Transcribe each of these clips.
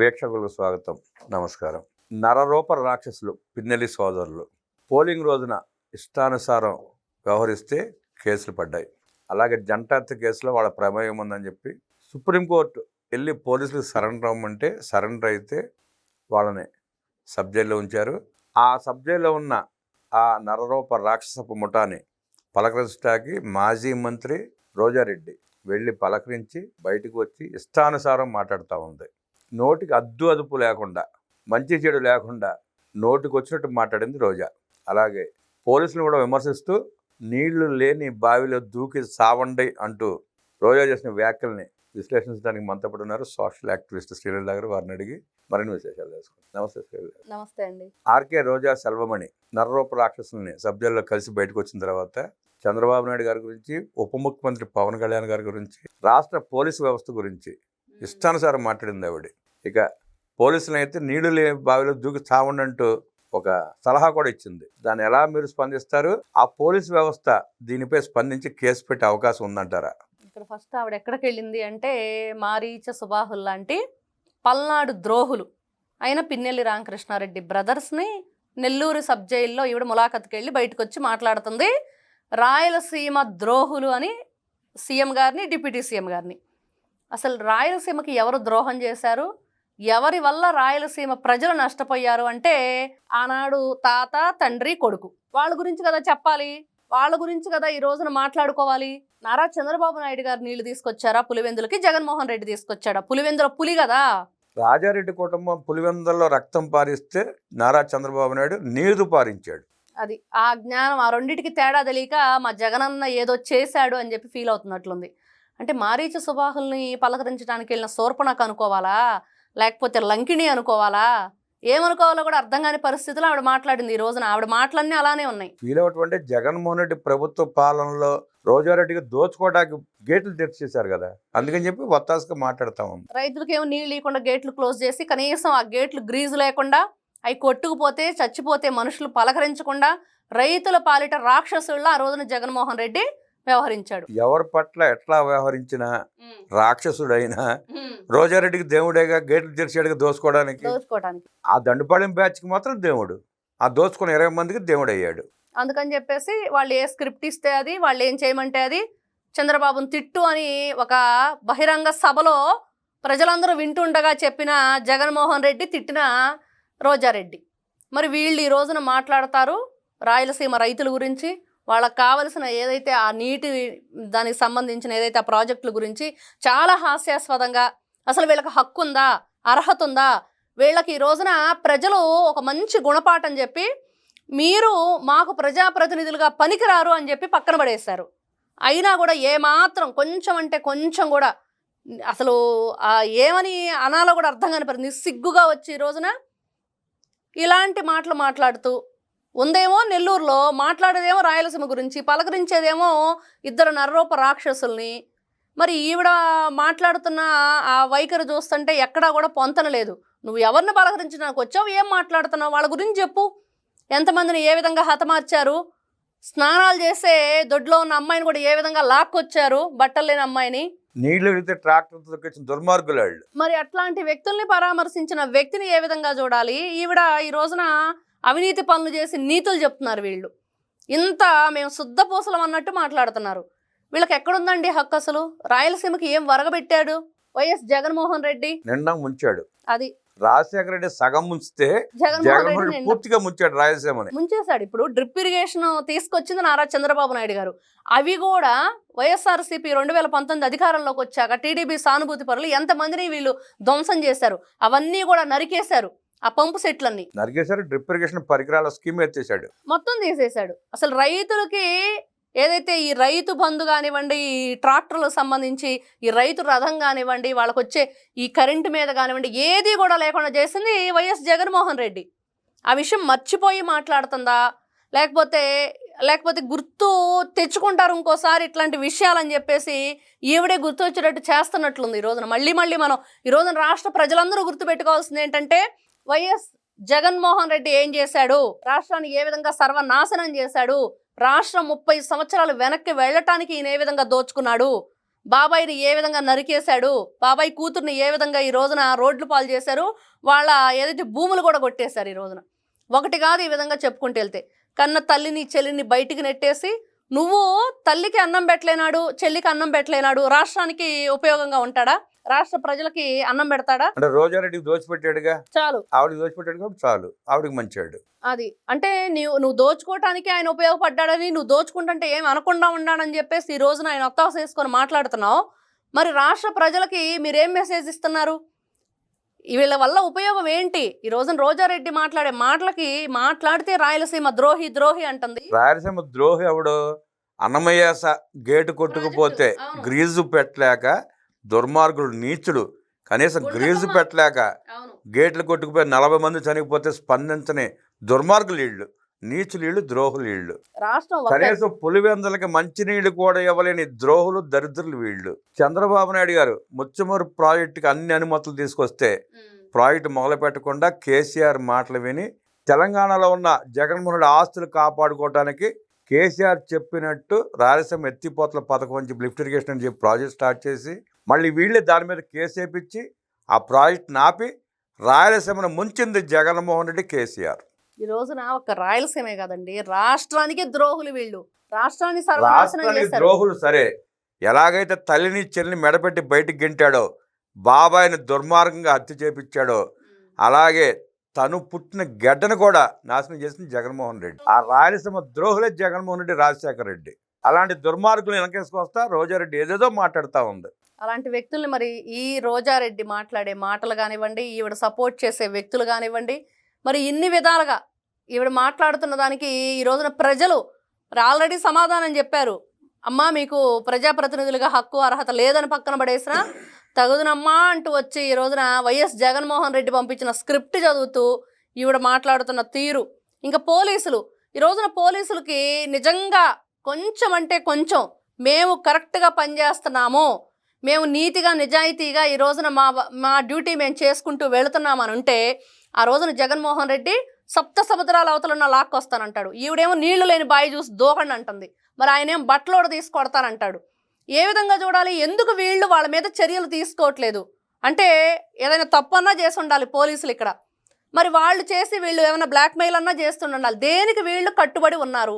వీక్షకులకు స్వాగతం. నమస్కారం. నరరూప రాక్షసులు పిన్నెల్లి సోదరులు పోలింగ్ రోజున ఇష్టానుసారం వ్యవహరిస్తే కేసులు పడ్డాయి. అలాగే జంటార్త కేసులో వాళ్ళ ప్రమేయం ఉందని చెప్పి సుప్రీంకోర్టు వెళ్ళి పోలీసులకు సరెండర్ అవ్వమంటే సరెండర్ అయితే వాళ్ళని సబ్ జైల్లో ఉంచారు. ఆ సబ్ జైల్లో ఉన్న ఆ నరరూప రాక్షసపు ముఠాని పలకరించడానికి మాజీ మంత్రి రోజారెడ్డి వెళ్ళి పలకరించి బయటకు వచ్చి ఇష్టానుసారం మాట్లాడుతూ ఉంది. నోటికి అద్దు అదుపు లేకుండా మంచి చెడు లేకుండా నోటికి వచ్చినట్టు మాట్లాడింది రోజా. అలాగే పోలీసులు కూడా విమర్శిస్తూ నీళ్ళు లేని బావిలో దూకి సావండి అంటూ రోజా చేసిన వ్యాఖ్యల్ని విశ్లేషించడానికి మనతో పాటు ఉన్నారు సోషల్ యాక్టివిస్ట్ శ్రీలల్ దగ్గర వారిని అడిగి మరిన్ని విశేషాలు తెలుసుకుంటాం నమస్తే శ్రీలల్ నమస్తే అండి. ఆర్కే రోజా సెల్వమణి నర్రూప రాక్షసుల్ని సభ్యుల్లో కలిసి బయటకు వచ్చిన తర్వాత చంద్రబాబు నాయుడు గారి గురించి ఉప ముఖ్యమంత్రి పవన్ కళ్యాణ్ గారి గురించి రాష్ట్ర పోలీసు వ్యవస్థ గురించి ఇష్టానుసారం మాట్లాడింది ఆవిడ. ఇక పోలీసులు అయితే నీళ్ళు లేని బావిలో దూకి చావండంటూ ఒక సలహా కూడా ఇచ్చింది. దాన్ని ఎలా మీరు స్పందిస్తారు? ఆ పోలీసు వ్యవస్థ దీనిపై స్పందించి కేసు పెట్టే అవకాశం ఉందంటారా? ఇక్కడ ఫస్ట్ ఆవిడ ఎక్కడికి వెళ్ళింది అంటే మారీచ సుబాహుల్ లాంటి పల్నాడు ద్రోహులు అయిన పిన్నెల్లి రామకృష్ణారెడ్డి బ్రదర్స్ని నెల్లూరు సబ్ జైల్లో ఈవిడ ములాఖత్కి వెళ్ళి బయటకు వచ్చి మాట్లాడుతుంది. రాయలసీమ ద్రోహులు అని సీఎం గారిని డిప్యూటీ సీఎం గారిని. అసలు రాయలసీమకి ఎవరు ద్రోహం చేశారు? ఎవరి వల్ల రాయలసీమ ప్రజలు నష్టపోయారు అంటే ఆనాడు తాత తండ్రి కొడుకు. వాళ్ళ గురించి కదా చెప్పాలి? వాళ్ళ గురించి కదా ఈ రోజున మాట్లాడుకోవాలి? నారా చంద్రబాబు నాయుడు గారు నీళ్ళు తీసుకొచ్చారా? పులివెందులకి జగన్మోహన్ రెడ్డి తీసుకొచ్చాడా? పులివెందుల పులి కదా? రాజారెడ్డి కుటుంబం పులివెందుల్లో రక్తం పారిస్తే నారా చంద్రబాబు నాయుడు నీరు పారించాడు. అది ఆ జ్ఞానం ఆ రెండిటికి తేడా తెలియక మా జగనన్న ఏదో చేశాడు అని చెప్పి ఫీల్ అవుతున్నట్లుంది. అంటే మారీచ సుబాహుల్ని పలకరించడానికి వెళ్ళిన శూర్పణకు అనుకోవాలా? లేకపోతే లంకిణి అనుకోవాలా? ఏమనుకోవాలో కూడా అర్థం కాని పరిస్థితిలో ఆవిడ మాట్లాడింది ఈ రోజున. ఆవిడ మాటలన్నీ అలానే ఉన్నాయి. ఫీల్ అవ్వటం జగన్మోహన్ రెడ్డి ప్రభుత్వ పాలనలో రోజారెడ్డికి దోచుకోవడానికి గేట్లు తెరిచేశారు కదా. అందుకని చెప్పి వత్తాసుగా మాట్లాడుతా రైతులకి ఏమో నీళ్ళు లేకుండా గేట్లు క్లోజ్ చేసి కనీసం ఆ గేట్లు గ్రీజు లేకుండా అవి కొట్టుకుపోతే చచ్చిపోతే మనుషులు పలకరించకుండా రైతుల పాలిట రాక్షసుల్లో ఆ రోజున జగన్మోహన్ రెడ్డి వ్యవహరించాడు. ఎవరి పట్ల ఎట్లా వ్యవహరించినా రాక్షసుడైనా రోజారెడ్డికి దేవుడేగా గేట్లు తెరిచాడుగా దోచుకోవడానికి దోచుకోవడానికి ఆ దండుపాళెం బ్యాచ్కి మాత్రం దేవుడు. ఆ దోచుకున్న ఇరవై మందికి దేవుడు అయ్యాడు అందుకని చెప్పేసి వాళ్ళు ఏ స్క్రిప్ట్ ఇస్తే అది వాళ్ళు ఏం చేయమంటే అది చంద్రబాబును తిట్టు అని ఒక బహిరంగ సభలో ప్రజలందరూ వింటుండగా చెప్పిన జగన్మోహన్ రెడ్డి తిట్టిన రోజారెడ్డి. మరి వీళ్ళు ఈ రోజున మాట్లాడతారు రాయలసీమ రైతుల గురించి వాళ్ళకి కావలసిన ఏదైతే ఆ నీటి దానికి సంబంధించిన ఏదైతే ఆ ప్రాజెక్టుల గురించి చాలా హాస్యాస్పదంగా అసలు వీళ్ళకి హక్కు ఉందా అర్హత ఉందా? వీళ్ళకి ఈ రోజున ప్రజలు ఒక మంచి గుణపాఠం చెప్పి మీరు మాకు ప్రజాప్రతినిధులుగా పనికిరారు అని చెప్పి పక్కన పడేశారు. అయినా కూడా ఏమాత్రం కొంచెం అంటే కొంచెం కూడా అసలు ఏమని అనాలో కూడా అర్థం కాని నిస్సిగ్గుగా వచ్చి ఈ రోజున ఇలాంటి మాటలు మాట్లాడుతూ ఉందేమో నెల్లూరులో మాట్లాడేదేమో రాయలసీమ గురించి పలకరించేదేమో ఇద్దరు నర్రూప రాక్షసుల్ని. మరి ఈవిడ మాట్లాడుతున్న ఆ వైఖరి చూస్తుంటే ఎక్కడా కూడా పొంతన లేదు. నువ్వు ఎవరిని పలకరించడానికి వచ్చావు ఏం మాట్లాడుతున్నావు? వాళ్ళ గురించి చెప్పు. ఎంతమందిని ఏ విధంగా హతమార్చారు? స్నానాలు చేసే దొడ్లో ఉన్న అమ్మాయిని కూడా ఏ విధంగా లాక్కొచ్చారు? బట్టలు లేని అమ్మాయిని. నీళ్ళు వెళితే ట్రాక్టర్ మరి అట్లాంటి వ్యక్తుల్ని పరామర్శించిన వ్యక్తిని ఏ విధంగా చూడాలి? ఈవిడ ఈ రోజున అవినీతి పనులు చేసి నీతులు చెప్తున్నారు వీళ్ళు. ఇంత మేము శుద్ధ పూసలం అన్నట్టు మాట్లాడుతున్నారు. వీళ్ళకి ఎక్కడుందండి హక్కు అసలు? రాయలసీమకి ఏం వరగబెట్టాడు? వైఎస్ జగన్మోహన్ రెడ్డి? నిండా ముంచాడు. అది. రాజశేఖర రెడ్డి సగం ముంచితే జగన్మోహన్ రెడ్డి పూర్తిగా ముంచాడు రాయలసీమని. ముంచేశాడు. ఇప్పుడు డ్రిప్ ఇరిగేషన్ తీసుకొచ్చింది నారా చంద్రబాబు నాయుడు గారు. అవి కూడా వైఎస్ఆర్సీపీ రెండు వేల పంతొమ్మిది అధికారంలోకి వచ్చాక టీడీపీ సానుభూతి పరులు ఎంతమందిని వీళ్ళు ధ్వంసం చేశారు? అవన్నీ కూడా నరికేశారు. ఆ పంపు సెట్లన్నీ. నరికేశారు డ్రిప్ ఇరిగేషన్ పరికరాల స్కీమ్ ఎత్తేసాడు మొత్తం తీసేశాడు. అసలు రైతులకి ఏదైతే ఈ రైతు బంధు కానివ్వండి ఈ ట్రాక్టర్లకు సంబంధించి ఈ రైతు రథం కానివ్వండి వాళ్ళకి వచ్చే ఈ కరెంటు మీద కానివ్వండి ఏది కూడా లేకుండా చేసింది వైఎస్ జగన్మోహన్ రెడ్డి. ఆ విషయం మర్చిపోయి మాట్లాడుతుందా? లేకపోతే లేకపోతే గుర్తు తెచ్చుకుంటారు ఇంకోసారి ఇట్లాంటి విషయాలని చెప్పేసి ఈవిడే గుర్తు వచ్చేటట్టు చేస్తున్నట్లుంది ఈ రోజున. మళ్ళీ మళ్ళీ మనం ఈ రోజున రాష్ట్ర ప్రజలందరూ గుర్తుపెట్టుకోవాల్సింది ఏంటంటే వైఎస్ జగన్మోహన్ రెడ్డి ఏం చేశాడు? రాష్ట్రాన్ని ఏ విధంగా సర్వనాశనం చేశాడు? రాష్ట్రం ముప్పై సంవత్సరాలు వెనక్కి వెళ్ళటానికి ఈయన ఏ విధంగా దోచుకున్నాడు? బాబాయిని ఏ విధంగా నరికేశాడు? బాబాయ్ కూతుర్ని ఏ విధంగా ఈ రోజున రోడ్లు పాలు చేశారు? వాళ్ళ ఏదైతే భూములు కూడా కొట్టేశారు ఈ రోజున. ఒకటి కాదు ఈ విధంగా చెప్పుకుంటూ వెళ్తే. కన్న తల్లిని చెల్లిని బయటికి నెట్టేసి నువ్వు తల్లికి అన్నం పెట్టలేనాడు చెల్లికి అన్నం పెట్టలేనాడు రాష్ట్రానికి ఉపయోగంగా ఉంటాడా? రాష్ట్ర ప్రజలకి అన్నం పెడతాడా? అంటే రోజారెడ్డికి దోచిపెట్టాడుగా? చాలు. ఆవిడకి దోచిపెట్టాడు కాబట్టి చాలు. ఆవిడకి మంచాడు. అది. అంటే నీవు నువ్వు దోచుకోవటానికి ఆయన ఉపయోగపడ్డాడని నువ్వు దోచుకుంటుంటే ఏం అనకుండా ఉన్నాడని చెప్పేసి ఈ రోజున ఆయన ఒత్తాస వేసుకొని మాట్లాడుతున్నావు. మరి రాష్ట్ర ప్రజలకి మీరేం మెసేజ్ ఇస్తున్నారు? వీళ్ళ వల్ల ఉపయోగం ఏంటి? ఈ రోజున రోజారెడ్డి మాట్లాడే మాటలకి మాట్లాడితే రాయలసీమ ద్రోహి ద్రోహి అంటుంది. రాయలసీమ ద్రోహి ఎవడు? అన్నమయ్య స- గేటు కొట్టుకుపోతే. గ్రీజు పెట్టలేక దుర్మార్గుడు నీచుడు. కనీసం. గ్రీజు పెట్టలేక గేట్లు కొట్టుకుపోయి నలభై మంది చనిపోతే స్పందించని దుర్మార్గులు ఇళ్ళు నీచులు ఇళ్ళు ద్రోహులు ఇళ్ళు కనీసం పులివెందలకి మంచినీళ్ళు కూడా ఇవ్వలేని ద్రోహులు దరిద్రులు వీళ్ళు. చంద్రబాబు నాయుడు గారు ముచ్చమూరు ప్రాజెక్టుకి అన్ని అనుమతులు తీసుకొస్తే. ప్రాజెక్టు మొదలు పెట్టకుండా కేసీఆర్ మాటలు విని తెలంగాణలో ఉన్న జగన్మోహన్ ఆస్తులు కాపాడుకోవడానికి కేసీఆర్ చెప్పినట్టు రాయలసీమ ఎత్తిపోతల పథకం అని చెప్పి లిఫ్ట్ ఇరిగేషన్ అని చెప్పి ప్రాజెక్ట్ స్టార్ట్ చేసి మళ్ళీ వీళ్ళే దాని మీద కేసు వేపించి ఆ ప్రాజెక్ట్ నాపి రాయలసీమను ముంచింది జగన్మోహన్ రెడ్డి కేసీఆర్. ఈ రోజున ఒక రాయలసీమే కదండి రాష్ట్రానికి ద్రోహులు వీళ్ళు. రాష్ట్రాన్ని రాష్ట్రానికి ద్రోహులు సరే ఎలాగైతే తల్లిని చెల్లిని మెడపెట్టి బయటికి గెంటాడో బాబాయిని దుర్మార్గంగా హత్య చేపించాడో అలాగే తను పుట్టిన గడ్డను కూడా నాశనం చేసింది జగన్మోహన్ రెడ్డి. ఆ రాయలసీమ ద్రోహులే జగన్మోహన్ రెడ్డి రాజశేఖర రెడ్డి. అలాంటి దుర్మార్గులు వెనకేసుకొస్తా రోజారెడ్డి ఏదేదో మాట్లాడుతూ ఉంది. అలాంటి వ్యక్తుల్ని మరి ఈ రోజారెడ్డి మాట్లాడే మాటలు కానివ్వండి ఈవిడ సపోర్ట్ చేసే వ్యక్తులు కానివ్వండి మరి ఇన్ని విధాలుగా ఈవిడ మాట్లాడుతున్న దానికి ఈ రోజున ప్రజలు మరి ఆల్రెడీ సమాధానం చెప్పారు. అమ్మా మీకు ప్రజాప్రతినిధులుగా హక్కు అర్హత లేదని పక్కన పడేసిన తగుదునమ్మా అంటూ వచ్చి ఈ రోజున వైఎస్ జగన్మోహన్ రెడ్డి పంపించిన స్క్రిప్ట్ చదువుతూ ఈవిడ మాట్లాడుతున్న తీరు. ఇంకా పోలీసులు ఈ రోజున పోలీసులకి నిజంగా కొంచెం అంటే కొంచెం మేము కరెక్ట్గా పనిచేస్తున్నాము. మేము నీతిగా నిజాయితీగా ఈ రోజున మా మా డ్యూటీ మేము చేసుకుంటూ వెళుతున్నామని ఉంటే ఆ రోజున జగన్మోహన్ రెడ్డి సప్త సముద్రాల అవతలున్న లాక్కొస్తానంటాడు ఈవిడేమో నీళ్ళు లేని బాయి చూసి దూకండి అంటుంది. మరి ఆయన ఏం బట్టలోడ తీసుకొడతానంటాడు ఏ విధంగా చూడాలి? ఎందుకు వీళ్ళు వాళ్ళ మీద చర్యలు తీసుకోవట్లేదు? అంటే ఏదైనా తప్పన్నా చేసి ఉండాలి పోలీసులు ఇక్కడ. మరి వాళ్ళు చేసి వీళ్ళు ఏమైనా బ్లాక్మెయిల్ అన్నా చేస్తుండాలి దేనికి వీళ్ళు కట్టుబడి ఉన్నారు?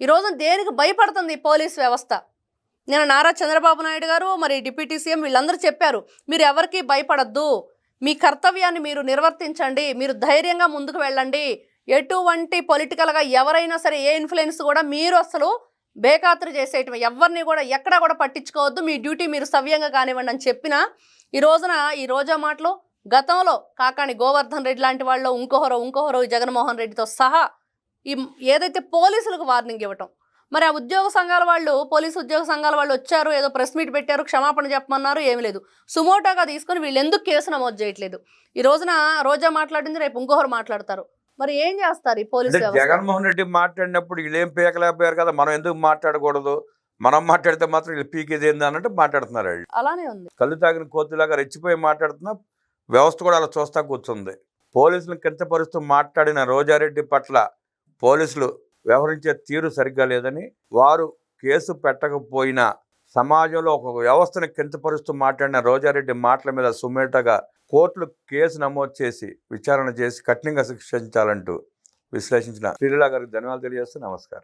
ఈరోజు దేనికి భయపడుతుంది పోలీస్ వ్యవస్థ? నేను నారా చంద్రబాబు నాయుడు గారు మరి డిప్యూటీ సీఎం వీళ్ళందరూ చెప్పారు మీరు ఎవరికీ భయపడద్దు మీ కర్తవ్యాన్ని మీరు నిర్వర్తించండి మీరు ధైర్యంగా ముందుకు వెళ్ళండి. ఎటువంటి పొలిటికల్గా ఎవరైనా సరే ఏ ఇన్ఫ్లుయెన్స్ కూడా మీరు అసలు బేఖాతరు చేసేయటం ఎవరిని కూడా ఎక్కడా కూడా పట్టించుకోవద్దు మీ డ్యూటీ మీరు సవ్యంగా కానివ్వండి అని చెప్పిన ఈ రోజున ఈ రోజా మాటలు గతంలో కాకాని గోవర్ధన్ రెడ్డి లాంటి వాళ్ళు ఇంకోహరో ఇంకోహరో జగన్మోహన్ రెడ్డితో సహా ఈ ఏదైతే పోలీసులకు వార్నింగ్ ఇవ్వటం. మరి ఆ ఉద్యోగ సంఘాల వాళ్ళు పోలీసు ఉద్యోగ సంఘాల వాళ్ళు వచ్చారు ఏదో ప్రెస్ మీట్ పెట్టారు క్షమాపణ చెప్పమన్నారు ఏమీ లేదు. సుమోటాగా తీసుకొని వీళ్ళు ఎందుకు కేసు నమోదు చేయట్లేదు? ఈ రోజున రోజా మాట్లాడింది రేపు ఇంకొకరు మాట్లాడతారు. మరి ఏం చేస్తారు ఈ పోలీసు జగన్మోహన్ రెడ్డి మాట్లాడినప్పుడు వీళ్ళేం పీకలేకపోయారు కదా మనం ఎందుకు మాట్లాడకూడదు? మనం మాట్లాడితే మాత్రం వీళ్ళు పీకేది ఏంది అన్నట్టు మాట్లాడుతున్నారు వాళ్ళు. అలానే ఉంది. కళ్ళు తాగిన కోతిలాగా రెచ్చిపోయి మాట్లాడుతున్నా వ్యవస్థ కూడా అలా చూస్తా కూర్చుంది. పోలీసులను కించపరుస్తూ మాట్లాడిన రోజారెడ్డి పట్ల పోలీసులు వ్యవహరించే తీరు సరిగ్గా లేదని వారు కేసు పెట్టకపోయినా సమాజంలో ఒక వ్యవస్థను కించపరుస్తూ మాట్లాడిన రోజారెడ్డి మాటల మీద సుమేటగా కోర్టులు కేసు నమోదు చేసి విచారణ చేసి కఠినంగా శిక్షించాలంటూ విశ్లేషించిన శ్రీలీలా గారికి ధన్యవాదాలు తెలియజేస్తూ నమస్కారం.